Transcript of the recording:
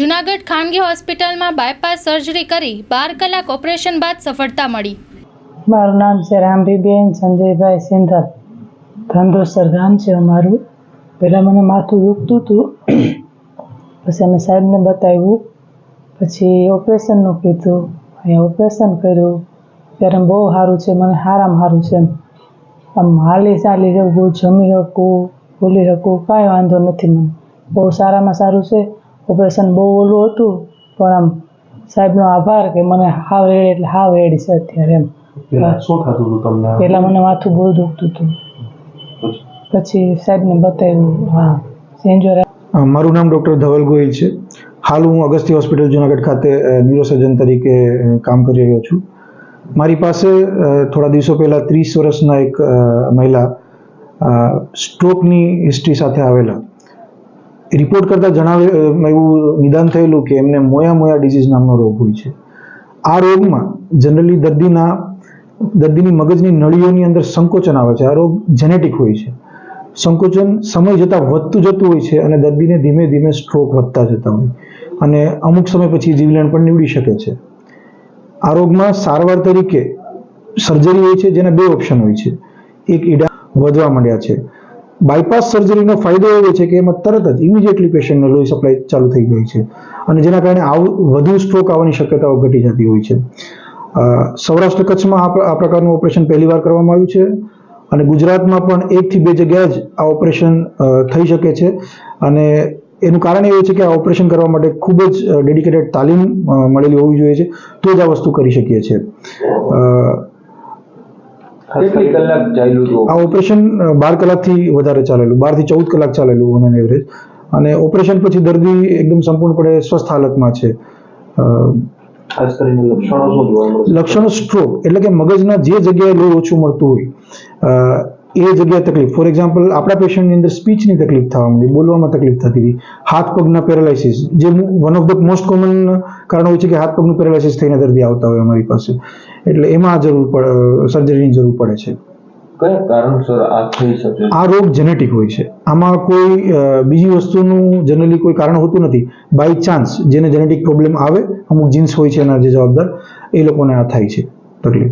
જુનાગઢ ખાનગી હોસ્પિટલમાં bypass surgery કરી બાર કલાક ઓપરેશન બાદ સફળતા મળી. મારું નામ છે રામભીબેન સંજયભાઈ સિંધલ. ધંધોસર ગામ છે અમારું. પહેલાં મને માથું દુખતું હતું. પછી અમે સાહેબને બતાવ્યું. પછી ઓપરેશનનું કીધું. અહીંયા ઓપરેશન કર્યું. ત્યારે બહુ સારું છે, મને સારામાં સારું છે આમ હાલી ચાલી શકું, જમી શકું બોલી શકું, કાંઈ વાંધો નથી મને. બહુ સારામાં સારું છે. ઓપરેશન બહુ ઓલું હતું પણ આમ સાહેબનો આભાર કે મને હાવ રેડ એટલે હાવ રેડ છે અત્યારે એમ. શું થતું હતું તમને? પહેલાં મને માથું બહુ દુખતું હતું. પછી? સાહેબને બતાવ્યું હા સેન્જોર મારું નામ ડૉક્ટર ધવલ ગોહિલ છે. હાલ હું અગસ્તી હોસ્પિટલ જુનાગઢ ખાતે ન્યુરોસર્જન તરીકે કામ કરી રહ્યો છું. મારી પાસે થોડા દિવસો પહેલાં ત્રીસ વર્ષના એક મહિલા સ્ટ્રોકની હિસ્ટ્રી સાથે આવેલા. રિપોર્ટ કરતાં જણાવે એવું નિદાન થયેલું કે એમને મોયા મોયા ડિઝીઝ નામનો રોગ હોય છે. આ રોગમાં જનરલી દર્દીના, દર્દીની મગજની નળીઓની અંદર સંકોચન આવે છે. આ રોગ જેનેટિક હોય છે. સંકોચન સમય જતાં વધતું જતું હોય છે અને દર્દીને ધીમે ધીમે સ્ટ્રોક વધતા જતા હોય. અને અમુક સમય પછી જીવલેણ પણ નીવડી શકે છે. આ રોગમાં સારવાર તરીકે સર્જરી હોય છે, જેના બે ઓપ્શન હોય છે. એક ઈડા વધવા માંડ્યા છે. બાયપાસ સર્જરીનો ફાયદો એવો છે કે એમાં તરત જ ઇમિડિયેટલી પેશન્ટને લોહી સપ્લાય ચાલુ થઈ જાય છે. અને જેના કારણે આવું, વધુ સ્ટ્રોક આવવાની શક્યતાઓ ઘટી જતી હોય છે. સૌરાષ્ટ્ર કચ્છમાં આ પ્ર- આ પ્રકારનું ઓપરેશન પહેલીવાર કરવામાં આવ્યું છે. અને ગુજરાતમાં પણ એકથી બે જગ્યાએ જ આ ઓપરેશન થઈ શકે છે. અને એનું કારણ એવું છે કે આ ઓપરેશન કરવા માટે ખૂબ જ ડેડિકેટેડ તાલીમ મળેલી હોવી જોઈએ છે. તો જ આ વસ્તુ કરી શકીએ છીએ કેટલી કલાક ચાલ્યું હતું? આ ઓપરેશન બાર કલાકથી વધારે ચાલેલું બારથી ચૌદ કલાક ચાલેલું ઓન એવરેજ અને ઓપરેશન પછી દર્દી એકદમ સંપૂર્ણપણે સ્વસ્થ હાલતમાં છે. ખાસ કરીને લક્ષણો શું જોવા મળે લક્ષણો સ્ટ્રોક એટલે કે મગજના જે જગ્યાએ લોહી ઓછું મળતું હોય એ જગ્યાએ તકલીફ. ફોર એક્ઝામ્પલ આપણા પેશન્ટની અંદર સ્પીચની તકલીફ થવા માંડી બોલવામાં તકલીફ થતી હતી હાથ પગના પેરાલાઇસિસ જે one of the most common કારણ હોય છે કે હાથ પગનું પેરાલાઇસિસ થઈને દર્દી આવતા હોય અમારી પાસે. એટલે એમાં જરૂર પડે સર્જરીની જરૂર પડે છે. કયા કારણસર આ થઈ શકે આ રોગ જેનેટિક હોય છે. આમાં કોઈ બીજી વસ્તુનું જનરલી કોઈ કારણ હોતું નથી. બાય ચાન્સ જેને જેનેટિક પ્રોબ્લેમ આવે અમુક જીન્સ હોય છે એના જે જવાબદાર એ લોકોને આ થાય છે. તકલીફ.